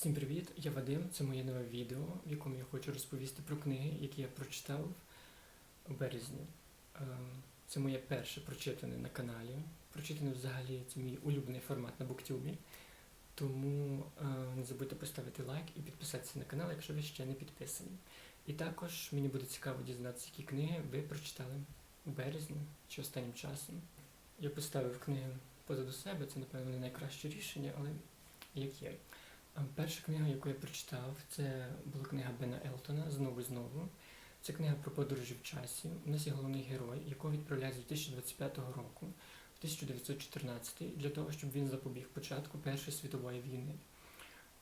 Всім привіт! Я Вадим. Це моє нове відео, в якому я хочу розповісти про книги, які я прочитав у березні. Е, Це моє перше прочитане на каналі. Прочитане взагалі це мій улюблений формат на буктюбі. Тому е, не забудьте поставити лайк і підписатися на канал, якщо ви ще не підписані. І також мені буде цікаво дізнатися, які книги ви прочитали у березні чи останнім часом. Я поставив книги позаду себе, це, напевно, не найкраще рішення, але як є. А Перша книга, яку я прочитав, це була книга Бена Елтона Знову і знову. Це книга про подорожі в часі. У нас є головний герой, якого відправляють з 2025 року в 1914 для того, щоб він запобіг початку Першої світової війни.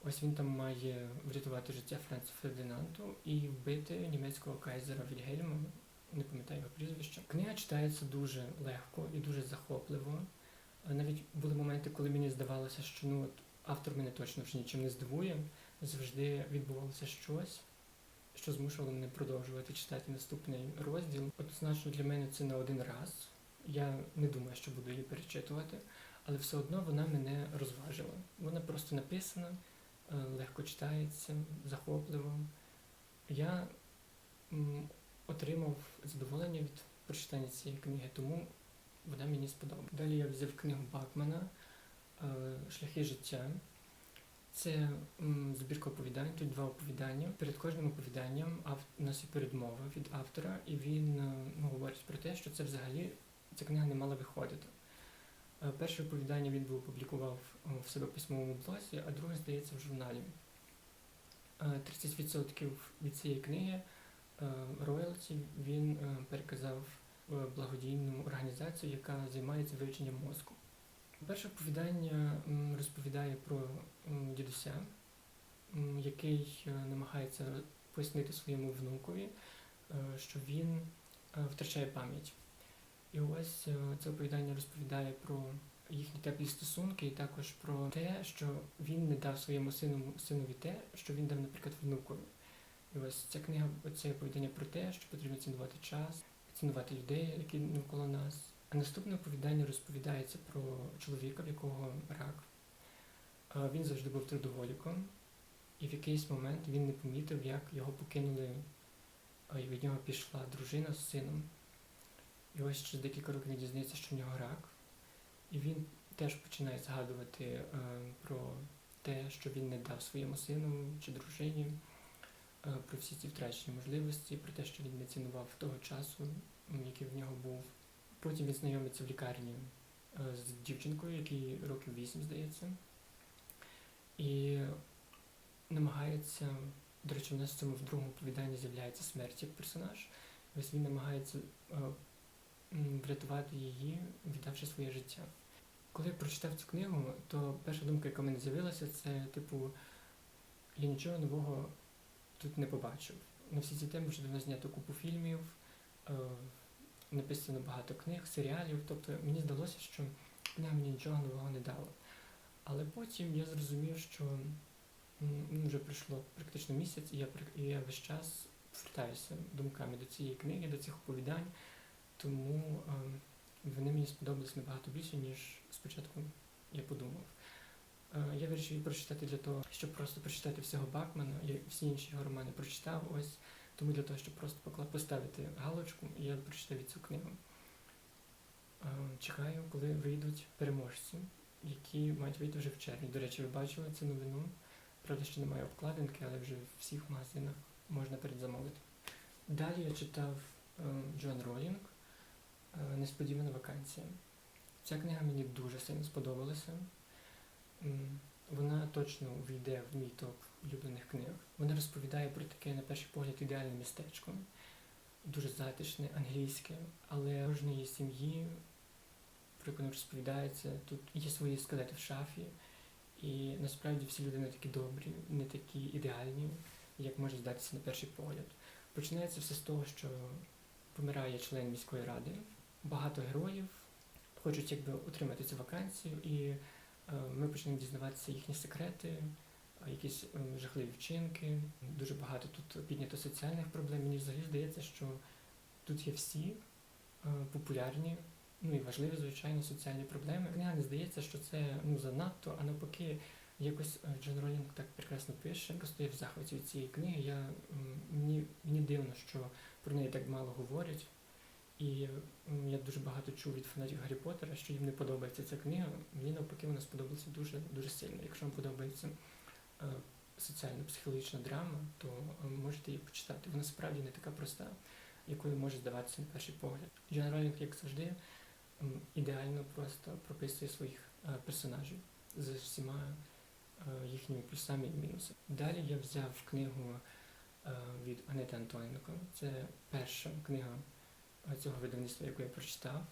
Ось він там має врятувати життя Франца Фердинанду і вбити німецького кайзера Вільгельма, не пам'ятаю його прізвище. Книга читається дуже легко і дуже захопливо. Навіть були моменти, коли мені здавалося, що ну от автор мене точно вже нічим не здивує. Завжди відбувалося щось, що змушувало мене продовжувати читати наступний розділ. Однозначно для мене це не один раз. Я не думаю, що буду її перечитувати, але все одно вона мене розважила. Вона просто написана, е, легко читається, захопливо. Я отримав задоволення від прочитання цієї книги, тому вона мені сподобалась. Далі я взяв книгу Бакмана Шляхи життя. Це збірка оповідань, тут два оповідання. Перед кожним оповіданням у нас є передмова від автора, і він е, ну, говорить про те, що це взагалі ця книга не мала виходити. Е, Перше оповідання він опублікував е, в себе в письмовому блозі, а друге, здається, в журналі. Е, 30% від цієї книги е, роялті він е, переказав благодійну організацію, яка займається вивченням мозку. Перше оповідання розповідає про дідуся, який е, намагається пояснити своєму внукові, е, що він е, втрачає пам'ять. І ось це оповідання розповідає про їхні теплі стосунки і також про те, що він не дав своєму сину, синові те, що він дав, наприклад, внукові. І ось ця книга, це оповідання про те, що потрібно цінувати час, цінувати людей, які навколо нас. А наступне оповідання розповідається про чоловіка, в якого рак. Він завжди був трудоголіком, і в якийсь момент він не помітив, як його покинули, і від нього пішла дружина з сином. І ось через декілька років він дізнається, що в нього рак. І він теж починає згадувати е, про те, що він не дав своєму сину чи дружині, е, про всі ці втрачені можливості, про те, що він не цінував того часу, який в нього був. Потім він знайомиться в лікарні е, з дівчинкою, якій років 8, здається, і намагається, до речі, у нас в цьому в другому оповіданні з'являється смерть як персонаж. Ось він намагається е, врятувати її, віддавши своє життя. Коли я прочитав цю книгу, то перша думка, яка в мене з'явилася, це типу, я нічого нового тут не побачив. На всі ці теми вже давно знято купу фільмів, е, написано багато книг, серіалів. Тобто мені здалося, що книга мені нічого нового не дала. Але потім я зрозумів, що ну, вже пройшло практично місяць, і я, і я весь час повертаюся думками до цієї книги, до цих оповідань, тому е, вони мені сподобались набагато більше, ніж спочатку я подумав. Е, Я вирішив прочитати для того, щоб просто прочитати всього Бакмана. Я всі інші його романи прочитав. Ось тому для того, щоб просто поставити галочку, я прочитав цю книгу. Е, Чекаю, коли вийдуть переможці, які мають вийти вже в червні. До речі, ви бачили цю новину. Правда, ще немає обкладинки, але вже в всіх магазинах можна передзамовити. Далі я читав е, Джон Ролінг е, Несподівана вакансія. Ця книга мені дуже сильно сподобалася. Вона точно війде в мій топ улюблених книг. Вона розповідає про таке, на перший погляд, ідеальне містечко, дуже затишне, англійське, але кожної сім'ї, про яку нам розповідається, тут є свої скелети в шафі, і насправді всі люди не такі добрі, не такі ідеальні, як може здатися на перший погляд. Починається все з того, що помирає член міської ради, багато героїв хочуть якби отримати цю вакансію, і ми почнемо дізнаватися їхні секрети, якісь жахливі вчинки. Дуже багато тут піднято соціальних проблем. Мені взагалі здається, що тут є всі е, популярні, ну і важливі, звичайно, соціальні проблеми. Книга не здається, що це ну занадто, а навпаки, Якось е, Джон Ролінг так прекрасно пише. Просто я в захваті від цієї книги. Я, мені, мені дивно, що про неї так мало говорять. І я дуже багато чув від фанатів Гаррі Поттера, що їм не подобається ця книга. Мені навпаки вона сподобалася дуже, дуже сильно. Якщо вам подобається е, соціально-психологічна драма, то е, можете її почитати. Вона справді не така проста, якою може здаватися на перший погляд. Джон Ролінг, як завжди, ідеально просто прописує своїх е, персонажів з всіма е, їхніми плюсами і мінусами. Далі я взяв книгу е, від Анети Антоненко. Це перша книга цього видавництва, яку я прочитав.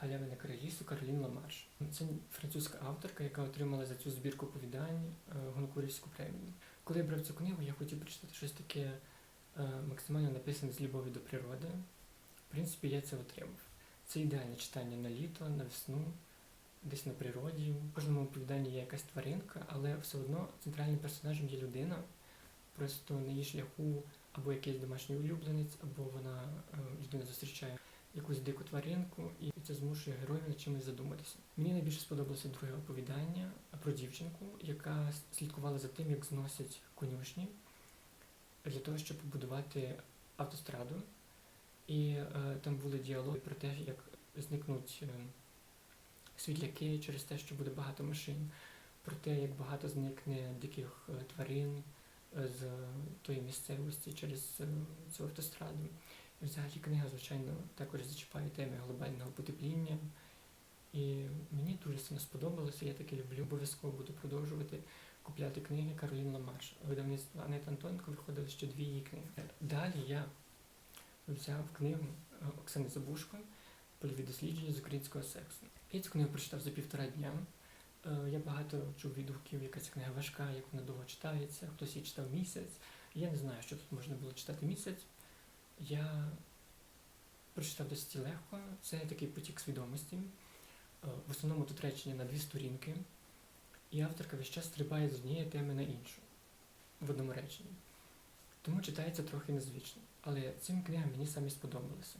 Галявина Каралісу Каролін Ламарш. Це французька авторка, яка отримала за цю збірку оповідань е, Гонкурівську премію. Коли я брав цю книгу, я хотів прочитати щось таке е, максимально написане з любов'ю до природи. В принципі, я це отримав. Це ідеальне читання на літо, на весну, десь на природі. В кожному оповіданні є якась тваринка, але все одно центральним персонажем є людина. Просто на її шляху або якийсь домашній улюбленець, або вона е, людина зустрічає якусь дику тваринку, і це змушує героїв над чимось задуматися. Мені найбільше сподобалося друге оповідання про дівчинку, яка слідкувала за тим, як зносять конюшні для того, щоб побудувати автостраду. І е, там були діалоги про те, як зникнуть е, світляки через те, що буде багато машин, про те, як багато зникне диких е, тварин з тої місцевості через е, цю автостраду. І взагалі книга, звичайно, також зачіпає теми глобального потепління. І мені дуже сильно сподобалося, я таке люблю. Обов'язково буду продовжувати купляти книги Каролін Ламарш. Видавництво Анет Антоненко виходили ще дві її книги. Далі я взяв книгу е, Оксани Забушко Польові дослідження з українського сексу. Я цю книгу прочитав за півтора дня. Е, Я багато чув відгуків, яка ця книга важка, як вона довго читається, хтось її читав місяць. Я не знаю, що тут можна було читати місяць. Я прочитав досить легко. Це такий потік свідомості. Е, В основному тут речення на дві сторінки, і авторка весь час стрибає з однієї теми на іншу в одному реченні. Тому читається трохи незвично. Але цим книгам мені самі сподобалося,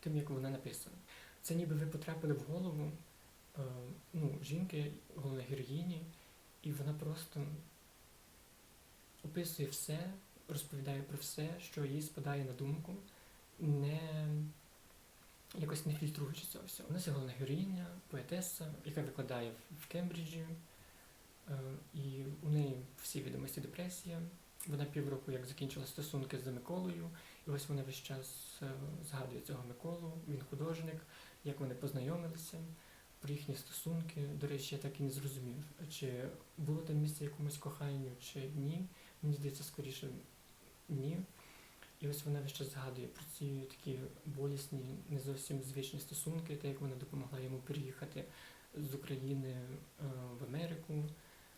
тим, як вона написана. Це ніби ви потрапили в голову ну, жінки, головної героїні, і вона просто описує все, розповідає про все, що їй спадає на думку, не якось не фільтруючи цього всього. У нас є головна героїня, поетеса, яка викладає в- в Кембриджі, е, і у неї всі відомості депресія. Вона півроку як закінчила стосунки з Миколою, і ось вона весь час е, згадує цього Миколу, він художник, як вони познайомилися, про їхні стосунки. До речі, я так і не зрозумів, чи було там місце якомусь коханню, чи ні. Мені здається, скоріше ні. І ось вона весь згадує про ці такі болісні, не зовсім звичні стосунки, те, як вона допомогла йому переїхати з України е, в Америку.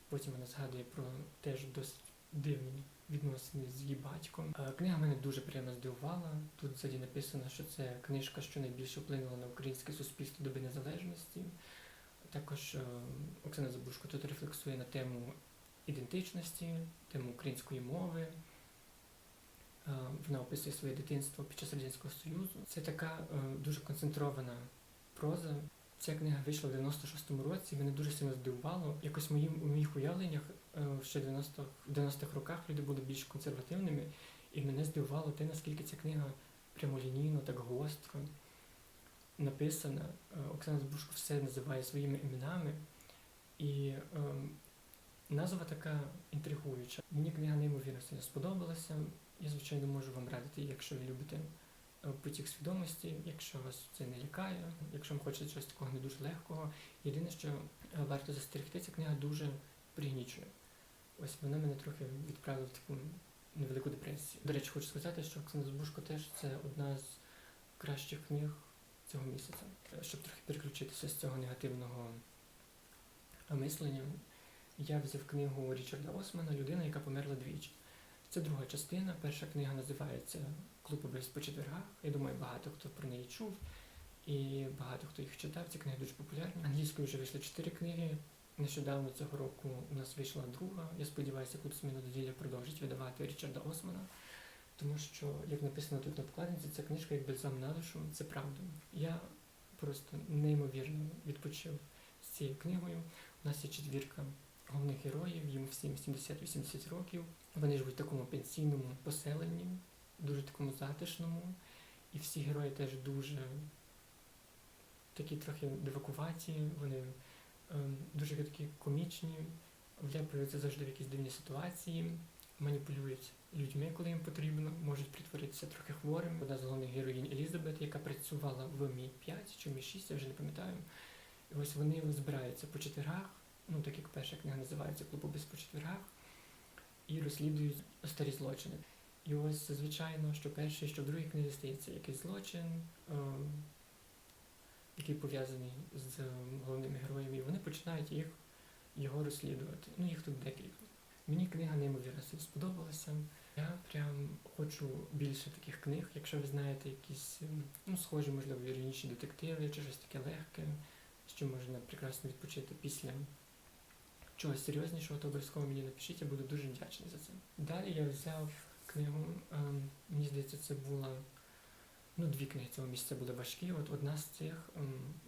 Потім вона згадує про теж досить дивні відносини з її батьком. Е, Книга мене дуже приємно здивувала. Тут ззаді написано, що це книжка, що найбільше вплинула на українське суспільство доби незалежності. Також е, Оксана Забушко тут рефлексує на тему ідентичності, тему української мови. Е, Вона описує своє дитинство під час Радянського Союзу. Це така дуже концентрована проза. Ця книга вийшла в 96-му році, мене дуже сильно здивувало. Якось у моїх уявленнях ще в 90-х, роках люди були більш консервативними, і мене здивувало те, наскільки ця книга прямолінійно, так гостро написана. Е, Оксана Збушко все називає своїми іменами. І ем, назва така інтригуюча. Мені книга неймовірно сильно сподобалася. Я, звичайно, можу вам радити, якщо ви любите е, потік свідомості, якщо вас це не лякає, якщо вам хочеться щось такого не дуже легкого. Єдине, що е, варто застерегти, ця книга дуже пригнічує. Ось вона мене трохи відправила в таку невелику депресію. До речі, хочу сказати, що Оксана Збушко теж це одна з кращих книг цього місяця. Е, Щоб трохи переключитися з цього негативного е, мислення, я взяв книгу Річарда Османа Людина, яка померла двічі. Це друга частина. Перша книга називається Клуб убивств по четвергах. Я думаю, багато хто про неї чув і багато хто їх читав. Ці книги дуже популярні. Англійською вже вийшли чотири книги. Нещодавно цього року у нас вийшла друга. Я сподіваюся, Кут Смінододілля продовжить видавати Річарда Османа. Тому що, як написано тут на вкладинці, ця книжка як бальзам на душу, це правда. Я просто неймовірно відпочив з цією книгою. У нас є четвірка головних героїв, їм всім 70-80 років. Вони живуть в такому пенсійному поселенні, дуже такому затишному. І всі герої теж дуже такі трохи дивакуваті, вони дуже такі комічні, вляпуються завжди в якісь дивні ситуації, маніпулюють людьми, коли їм потрібно, можуть притворитися трохи хворими. Одна з головних героїнь Елізабет, яка працювала в Мі 5 чи Мі 6, я вже не пам'ятаю. І ось вони збираються по четвергах, ну так як перша книга називається Клубобис по четвергах, і розслідують старі злочини. І ось звичайно, що перший, що в другій книзі стається якийсь злочин, ем, який пов'язаний з ем, головними героями, і вони починають їх його розслідувати. Ну, їх тут декілька. Мені книга неймовірно сподобалася. Я прям хочу більше таких книг, якщо ви знаєте якісь ем, ну, схожі, можливо, іронічні детективи чи щось таке легке, що можна прекрасно відпочити після чогось серйознішого, то обов'язково мені напишіть, я буду дуже вдячний за це. Далі я взяв книгу, ем, мені здається, це була. Ну, дві книги цього місця були важкі. От одна з цих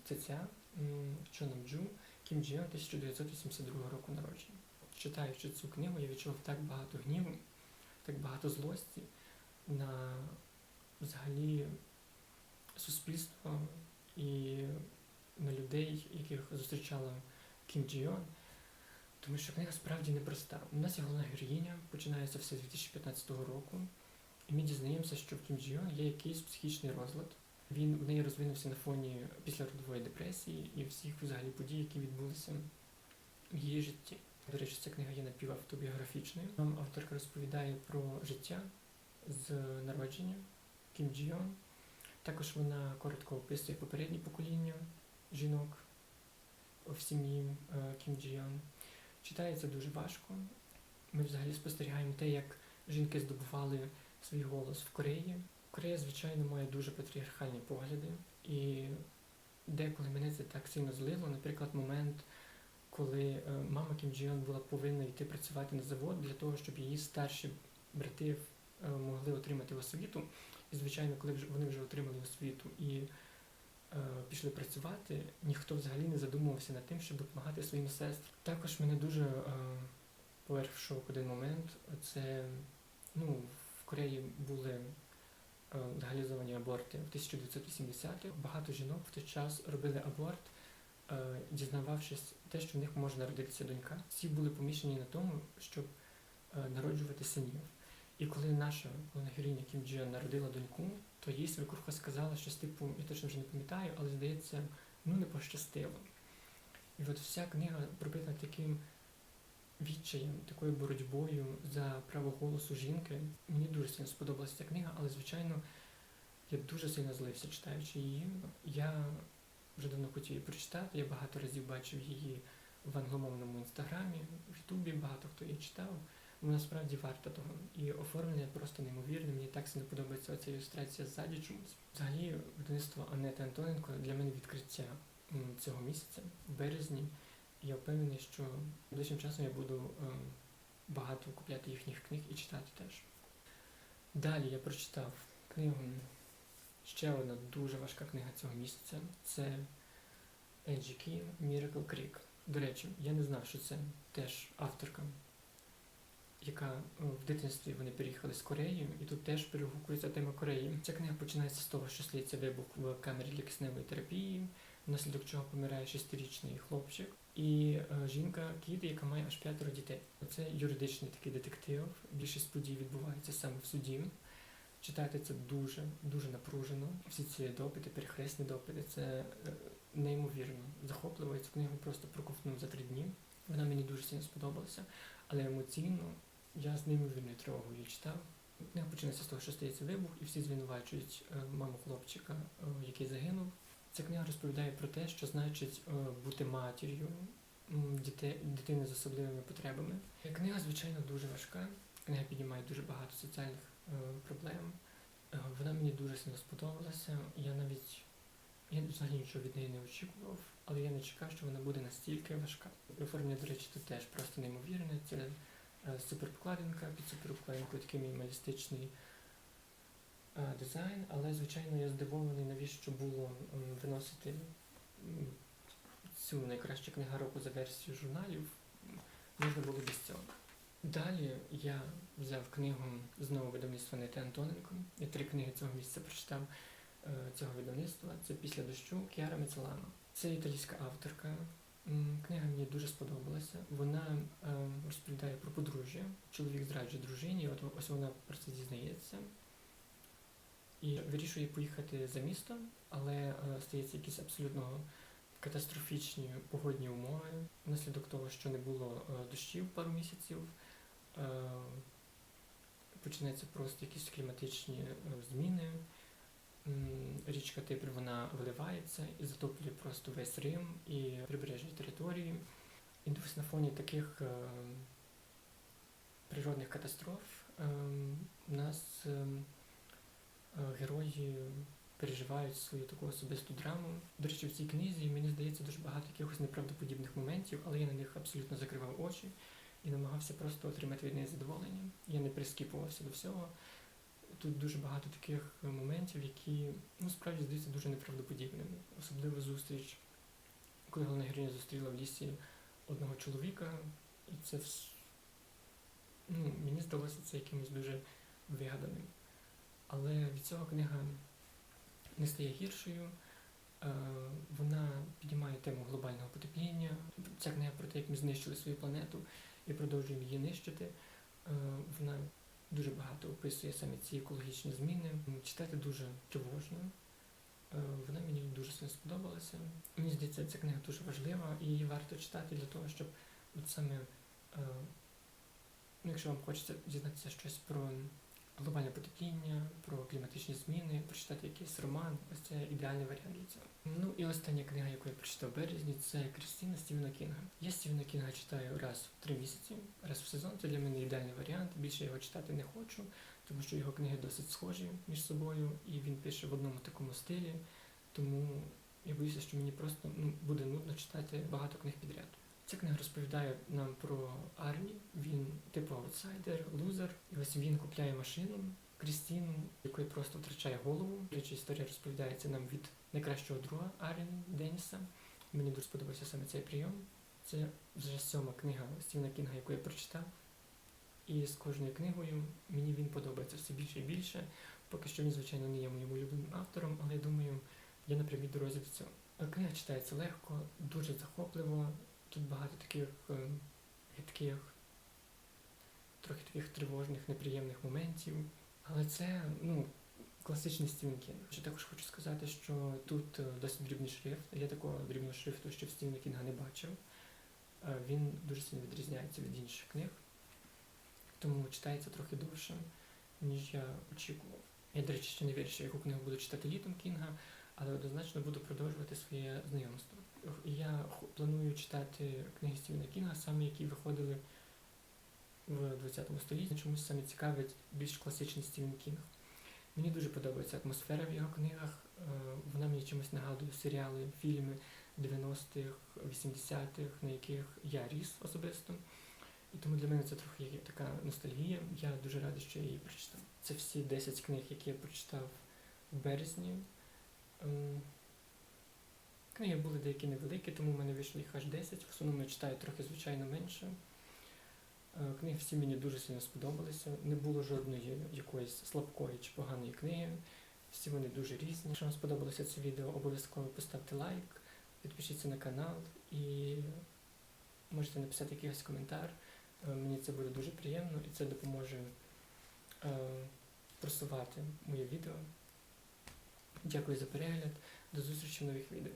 це ця ем, Чонам Джу Кім Джіон 1982 року народження. Читаючи цю книгу, я відчув так багато гніву, так багато злості на взагалі суспільство і на людей, яких зустрічала Кім Джіон. Тому що книга справді непроста. У нас є головна героїня, починається все з 2015 року, і ми дізнаємося, що в Кім Джіон є якийсь психічний розлад. Він в неї розвинувся на фоні післяродової депресії і всіх взагалі подій, які відбулися в її житті. До речі, ця книга є напівавтобіографічною. Нам авторка розповідає про життя з народження Кім Джіон. Також вона коротко описує попередні покоління жінок в сім'ї е, Кім Джіон. Читається дуже важко. Ми взагалі спостерігаємо те, як жінки здобували свій голос в Кореї. Корея, звичайно, має дуже патріархальні погляди, і деколи мене це так сильно злило. Наприклад, момент, коли е, мама Кім Джіон була повинна йти працювати на завод для того, щоб її старші брати е, могли отримати освіту. І, звичайно, коли вони вже отримали освіту і е, пішли працювати, ніхто взагалі не задумувався над тим, щоб допомагати своїм сестрам. Також мене дуже е, поверх шок один момент. Це ну, в Кореї були е, легалізовані аборти в 1980-х. Багато жінок в той час робили аборт, е, дізнававшись те, що в них може народитися донька. Всі були поміщені на тому, щоб е, народжувати синів. І коли наша головна героїня Кім Джіон народила доньку, то їй свекруха сказала, що типу, я точно вже не пам'ятаю, але здається, ну не пощастило. І от вся книга пробита таким відчаєм, такою боротьбою за право голосу жінки. Мені дуже сильно сподобалася ця книга, але, звичайно, я дуже сильно злився читаючи її. Я вже давно хотів її прочитати, я багато разів бачив її в англомовному інстаграмі, в Ютубі багато хто її читав. Вона справді варта того. І оформлення просто неймовірне. Мені так сильно подобається оця ілюстрація ззаді чомусь. Взагалі, видавництво Анети Антоненко для мене відкриття цього місяця, в березні. Я впевнений, що ближчим часом я буду е, багато купляти їхніх книг і читати теж. Далі я прочитав книгу. Ще одна дуже важка книга цього місяця. Це Енджі Кін Miracle Creek. До речі, я не знав, що це теж авторка яка е, в дитинстві вони переїхали з Кореї, і тут теж перегукується тема Кореї. Ця книга починається з того, що слідиться вибух в камері для кисневої терапії, внаслідок чого помирає шестирічний хлопчик, і е, жінка Кіт, яка має аж п'ятеро дітей. Це юридичний такий детектив. Більшість подій відбувається саме в суді. Читати це дуже дуже напружено. Всі ці допити, перехресні допити, це е, неймовірно захопливо. Я цю книгу просто проковтнув за три дні. Вона мені дуже сильно сподобалася, але емоційно я з неймовірною тривогою її читав. Книга починається з того, що стається вибух, і всі звинувачують е, маму хлопчика, який загинув. Ця книга розповідає про те, що значить е, бути матір'ю дитини з особливими потребами. Книга, звичайно, дуже важка. Книга піднімає дуже багато соціальних е, проблем. Е, Вона мені дуже сильно сподобалася. Я навіть я взагалі нічого від неї не очікував, але я не чекав, що вона буде настільки важка. Оформлення, до речі, тут теж просто неймовірне. Це е, суперпокладинка, під суперпокладинкою такий мінімалістичний е, дизайн, але, звичайно, я здивований, навіщо було виносити цю найкращу книга року за версію журналів. можна було без цього. Далі я взяв книгу знову видавництва Нети Антоненко. Я три книги цього місяця прочитав е, цього видавництва. Це після дощу Кіара Мецелано. Це італійська авторка. Книга мені дуже сподобалася. Вона е, розповідає про подружжя. Чоловік зраджує дружині, от ось вона про це дізнається. І вирішує поїхати за місто, але е, стається якісь абсолютно катастрофічні погодні умови внаслідок того, що не було е, дощів пару місяців. Е, починаються просто якісь кліматичні зміни. Річка Тибр вона виливається і затоплює просто весь Рим і прибережні території. І на фоні таких е, природних катастроф е, у нас е, герої переживають свою таку особисту драму. До речі, в цій книзі мені здається дуже багато якихось неправдоподібних моментів, але я на них абсолютно закривав очі і намагався просто отримати від неї задоволення. Я не прискіпувався до всього. Тут дуже багато таких е, моментів, які ну, справді здаються дуже неправдоподібними. Особливо зустріч, коли головна героїня зустріла в лісі одного чоловіка, і це ну, мені здалося це якимось дуже вигаданим. Але від цього книга не стає гіршою. Е, Вона піднімає тему глобального потепління. Ця книга про те, як ми знищили свою планету і продовжуємо її нищити. Е, Вона дуже багато описує саме ці екологічні зміни. Читати дуже тривожно. Е, Вона мені дуже сильно сподобалася. Мені здається, ця книга дуже важлива і її варто читати для того, щоб от саме, ну, якщо вам хочеться дізнатися щось про глобальне потепління, про кліматичні зміни, прочитати якийсь роман, ось це ідеальний варіант для цього. Ну і остання книга, яку я прочитав в березні, це Крістіна Стівена Кінга. Я Стівена Кінга читаю раз в три місяці, раз в сезон. Це для мене ідеальний варіант. Більше його читати не хочу, тому що його книги досить схожі між собою, і він пише в одному такому стилі. Тому я боюся, що мені просто ну, буде нудно читати багато книг підряд. Ця книга розповідає нам про Арні. Він типу аутсайдер, лузер. І ось він купляє машину Крістіну, якої просто втрачає голову. Речі, історія розповідається нам від найкращого друга Арні Деніса. Мені дуже сподобався саме цей прийом. Це вже сьома книга Стівена Кінга, яку я прочитав. І з кожною книгою мені він подобається все більше і більше. Поки що він, звичайно, не є моїм улюбленим автором, але я думаю, я на прямій дорозі до цього. Книга читається легко, дуже захопливо. Тут багато таких е, гидких, трохи таких тривожних, неприємних моментів. Але це ну, класичний Стівен Кінг. Ще також хочу сказати, що тут е, досить дрібний шрифт. Я такого дрібного шрифту ще в Стівена Кінга не бачив. Е, Він дуже сильно відрізняється від інших книг, тому читається трохи довше, ніж я очікував. Я, до речі, ще не вирішив, яку книгу буду читати літом Кінга, але однозначно буду продовжувати своє знайомство. Я планую читати книги Стівена Кінга, саме які виходили в 20 столітті. Чомусь саме цікавить більш класичний Стівен Кінг. Мені дуже подобається атмосфера в його книгах. Е, Вона мені чимось нагадує серіали, фільми 90-х, 80-х, на яких я ріс особисто. І тому для мене це трохи є така ностальгія. Я дуже радий, що я її прочитав. Це всі 10 книг, які я прочитав в березні. Ем, Книги були деякі невеликі, тому в мене вийшло їх аж 10. В основному я читаю трохи, звичайно, менше. Е, Книги всі мені дуже сильно сподобалися. Не було жодної якоїсь слабкої чи поганої книги. Всі вони дуже різні. Якщо вам сподобалося це відео, обов'язково поставте лайк, підпишіться на канал і можете написати якийсь коментар. Е, Мені це буде дуже приємно і це допоможе е, просувати моє відео. Дякую за перегляд. До зустрічі в нових відео.